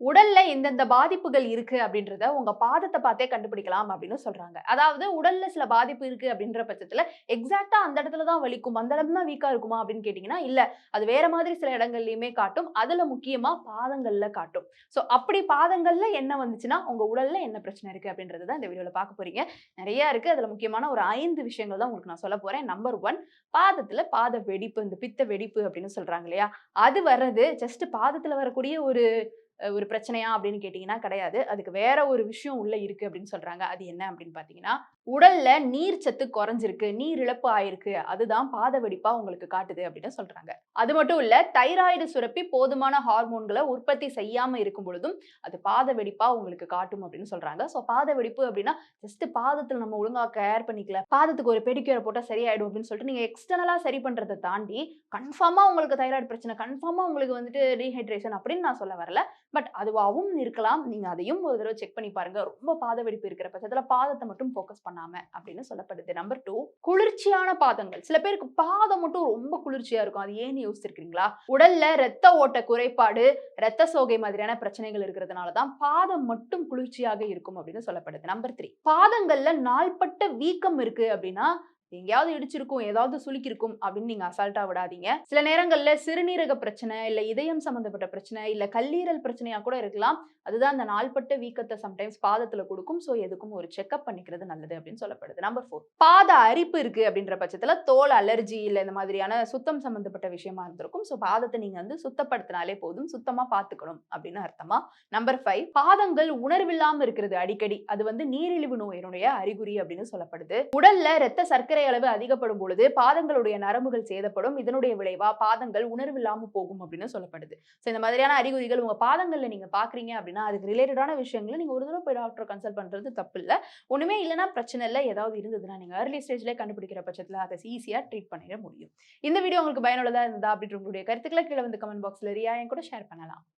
உடல்ல எந்தெந்த பாதிப்புகள் இருக்கு அப்படின்றத உங்க பாதத்தை பார்த்தே கண்டுபிடிக்கலாம் அப்படின்னு சொல்றாங்க. அதாவது உடல்ல சில பாதிப்பு இருக்கு அப்படின்ற பட்சத்துல எக்ஸாக்டா அந்த இடத்துல தான் வலிக்கும் அந்த இடம் தான் வீக்கா இருக்குமா அப்படின்னு கேட்டீங்கன்னா இல்ல. அது வேற மாதிரி சில இடங்கள்லயுமே காட்டும். அதுல முக்கியமா பாதங்கள்ல காட்டும். ஸோ அப்படி பாதங்கள்ல என்ன வந்துச்சுன்னா உங்க உடல்ல என்ன பிரச்சனை இருக்கு அப்படின்றது தான் இந்த வீடியோல பார்க்க போறீங்க. நிறைய இருக்கு. அதுல முக்கியமான ஒரு ஐந்து விஷயங்கள் தான் உங்களுக்கு நான் சொல்ல போறேன். நம்பர் ஒன் பாதத்துல பாத வெடிப்பு இந்த பித்த வெடிப்பு அப்படின்னு சொல்றாங்க இல்லையா? அது வர்றது ஜஸ்ட் பாதத்துல வரக்கூடிய ஒரு ஒரு பிரச்சனையா அப்படின்னு கேட்டிங்கன்னா கிடையாது. அதுக்கு வேற ஒரு விஷயம் உள்ள இருக்கு அப்படின்னு சொல்றாங்க. அது என்ன அப்படின்னு பாத்தீங்கன்னா உடல்ல நீர் சத்து குறைஞ்சிருக்கு நீர் இழப்பு ஆயிருக்கு. அதுதான் பாத வெடிப்பா உங்களுக்கு காட்டுது அப்படின்னு சொல்றாங்க. அது மட்டும் இல்ல தைராய்டு சுரப்பி போதுமான ஹார்மோன்களை உற்பத்தி செய்யாம இருக்கும் பொழுதும் அது பாத வெடிப்பா உங்களுக்கு காட்டும் அப்படின்னு சொல்றாங்க. ஸோ பாத வெடிப்பு அப்படின்னா ஜஸ்ட் பாதத்துல நம்ம ஒழுங்கா கேர் பண்ணிக்கல பாதத்துக்கு ஒரு பெடிக்யூரை போட்டா சரியாயிடும் அப்படின்னு சொல்லிட்டு நீங்க எக்ஸ்டர்னலா சரி பண்றதை தாண்டி கன்ஃபார்மா உங்களுக்கு தைராய்டு பிரச்சனை கன்ஃபார்மா உங்களுக்கு வந்துட்டு ரீஹைட்ரேஷன் அப்படின்னு நான் சொல்ல வரல. பட் அதுவாகவும் இருக்கலாம். நீங்கள் அதையும் ஒரு தடவை செக் பண்ணி பாருங்க. ரொம்ப பாத வெடிப்பு இருக்கிற பட்சத்தில் பாதத்தை மட்டும் ஃபோக்கஸ் பண்ணாம அப்படின்னு சொல்லப்படுது. நம்பர் டூ குளிர்ச்சியான பாதங்கள். சில பேருக்கு பாதம் மட்டும் ரொம்ப குளிர்ச்சியா இருக்கும். அது ஏன்னு யோசிச்சிருக்கீங்களா உடல்ல ரத்த ஓட்ட குறைபாடு ரத்த சோகை மாதிரியான பிரச்சனைகள் இருக்கிறதுனால தான் பாதம் மட்டும் குளிர்ச்சியாக இருக்கும் அப்படின்னு சொல்லப்படுது. நம்பர் த்ரீ பாதங்கள்ல நாள்பட்ட வீக்கம் இருக்கு அப்படின்னா எங்கேயாவது இடிச்சிருக்கும் ஏதாவது சுளுக்கிருக்கும் அப்படின்னு நீங்க அசால்ட்டா விடாதீங்க. சில நேரங்கள்ல சிறுநீரக பிரச்சனை இல்ல இதயம் சம்பந்தப்பட்ட பிரச்சனை இல்ல கல்லீரல் பிரச்சனையா கூட இருக்கலாம். அதுதான் அந்த நாள்பட்ட வீக்கத்தை சம்டைம்ஸ் பாதத்துல கொடுக்கும். ஸோ எதுக்கும் ஒரு செக்அப் பண்ணிக்கிறது நல்லது அப்படின்னு சொல்லப்படுது. நம்பர் ஃபோர் பாத அரிப்பு இருக்கு அப்படின்ற பட்சத்துல தோல் அலர்ஜி இல்ல இந்த மாதிரியான சுத்தம் சம்பந்தப்பட்ட விஷயமா இருந்திருக்கும். ஸோ பாதத்தை நீங்க வந்து சுத்தப்படுத்தினாலே போதும். சுத்தமா பாத்துக்கணும் அப்படின்னு அர்த்தமா? நம்பர் ஃபைவ் பாதங்கள் உணர்வில்லாம இருக்கிறது அடிக்கடி. அது வந்து நீரிழிவு நோயினுடைய அறிகுறி அப்படின்னு சொல்லப்படுது. உடல்ல ரத்த சர்க்கரை அளவு அதிகப்படும் பொழுது பாதங்களுடைய நரம்புகள் சேதப்படும். இதனுடைய விளைவா பாதங்கள் உணர்வில்லாம போகும் அப்படின்னு சொல்லப்படுது. ஸோ இந்த மாதிரியான அறிகுறிகள் உங்க பாதங்கள்ல நீங்க பாக்குறீங்க அப்படின்னா அதுக்கு ரிலேட்டடான விஷயங்களை நீங்க ஒரு தடவை போய் டாக்டர் கன்சல்ட் பண்றது தப்பு இல்லை ஒண்ணுமே இல்லைன்னா பிரச்சனை இல்லை. ஏதாவது இருந்ததுன்னா நீங்க ஏர்லி ஸ்டேஜ்ல கண்டுபிடிக்கிற பட்சத்துல அதை ஈஸியா ட்ரீட் பண்ணிட முடியும். இந்த வீடியோ உங்களுக்கு பயனுள்ளதா இருந்தா அப்படின்ற உங்களுடைய கருத்துக்களை கீழே வந்து கமெண்ட் பாக்ஸ்ல ரியா கூட ஷேர் பண்ணலாம்.